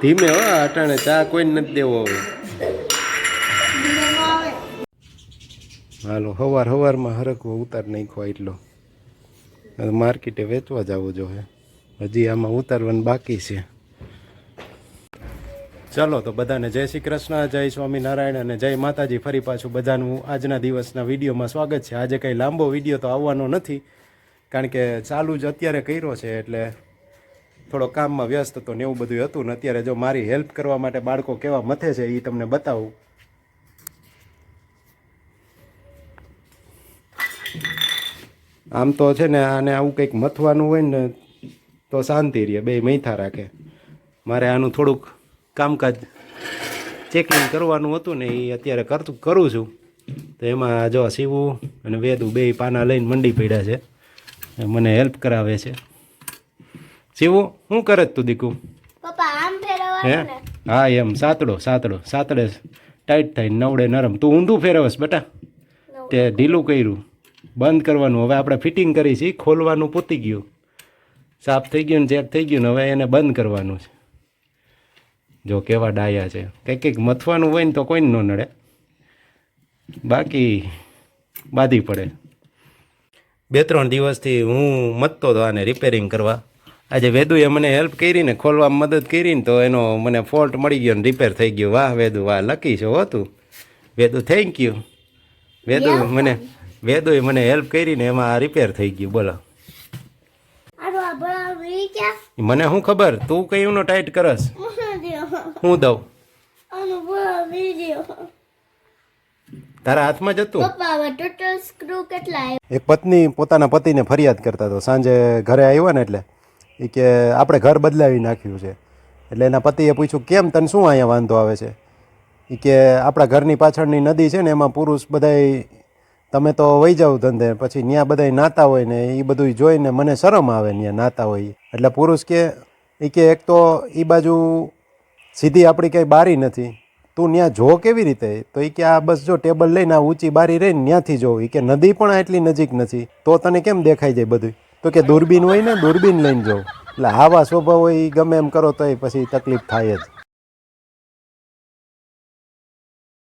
ધીમે હો, અટાણે ચા કોઈને નથી દેવો હવે. હાલો, હવાર હવારમાં હરકવો ઉતાર નાખ્યો એટલો માર્કેટે વેચવા જવું જોઈએ હજી આમાં ઉતારવાનું બાકી છે. ચલો, તો બધાને જય શ્રી કૃષ્ણ, જય સ્વામિનારાયણ અને જય માતાજી. ફરી પાછું બધાનું આજના દિવસના વિડીયોમાં સ્વાગત છે. આજે કંઈ લાંબો વીડિયો તો આવવાનો નથી, કારણ કે ચાલુ જ અત્યારે કર્યો છે, એટલે થોડો કામમાં વ્યસ્ત હતો ને એવું બધું હતું ને અત્યારે જો મારી હેલ્પ કરવા માટે બાળકો કેવા મથે છે એ તમને બતાવું. આમ તો છે ને આને આવું કંઈક મથવાનું હોય ને તો શાંતિ રહે, બે મૈથા રાખે. મારે આનું થોડુંક કામકાજ ચેકિંગ કરવાનું હતું ને એ અત્યારે કરતું કરું છું. તો એમાં જો શિવું અને વેદું બે પાના લઈને મંડી પડ્યા છે. મને હેલ્પ કરાવે છે. શિવું શું કરે તું દીકુ? હે? હા એમ. સાતડો સાતડો. સાતડે ટાઈટ થાય નવડે નરમ. તું ઊંધું ફેરવસ બેટા. તે ઢીલું કર્યું. બંધ કરવાનું. હવે આપણે ફિટિંગ કરી છે. ખોલવાનું પૂતી ગયું. સાફ થઈ ગયું ને ચેક થઈ ગયું ને હવે એને બંધ કરવાનું છે. જો કેવા ડાયા છે. કંઈક કંઈક મથવાનું હોય ને તો કોઈને ન નડે. બાકી બાધી પડે. બે ત્રણ દિવસથી હું મથતો હતો આને રિપેરિંગ કરવા. આજે વેદુએ મને હેલ્પ કરીને ખોલવામાં મદદ કરીને તો એનો મને ફોલ્ટ મળી ગયો ને રિપેર થઈ ગયો. વાહ વેદુ વાહ લકી છો હો તું. વેદુ થેન્ક યુ વેદુ મને વેદુએ મને હેલ્પ કરીને એમાં આ રિપેર થઈ ગયું. બોલો. ક્યાં મને શું ખબર? તું કયુંનો ટાઈટ કરસ? હું દઉં? તારા હાથમાં જ હતું? પપ્પા હવે ટોટલ સ્ક્રૂ કેટલા આવ્યા? એક પત્ની પોતાના પતિને ફરિયાદ કરતા હતો સાંજે ઘરે આવ્યા ને એટલે એ કે આપણે ઘર બદલાવી નાખ્યું છે. એટલે એના પતિએ પૂછ્યું, કેમ તને શું અહીંયા વાંધો આવે છે? એ કે, આપણા ઘરની પાછળની નદી છે ને, એમાં પુરુષ બધાય, તમે તો વહી જાવ ધંધે, પછી ત્યાં બધાય નાતા હોય ને એ બધું જોઈને મને શરમ આવે ત્યાં નાતા હોય. એટલે પુરુષ કે એ કે, એક તો એ બાજુ સીધી આપણી કંઈ બારી નથી. તું ત્યાં જો કેવી રીતે? તો એ કે, આ બસ જો ટેબલ લઈને આ ઊંચી બારી રહીને ત્યાંથી જોઉં એ કે, નદી પણ એટલી નજીક નથી. તો તને કેમ દેખાઈ જાય બધું તો કે દૂરબીન હોય ને, દૂરબીન લઈને જાઓ. એટલે આવા સ્વભાવ હોય એ ગમે એમ કરો તોય પછી તકલીફ થાય જ.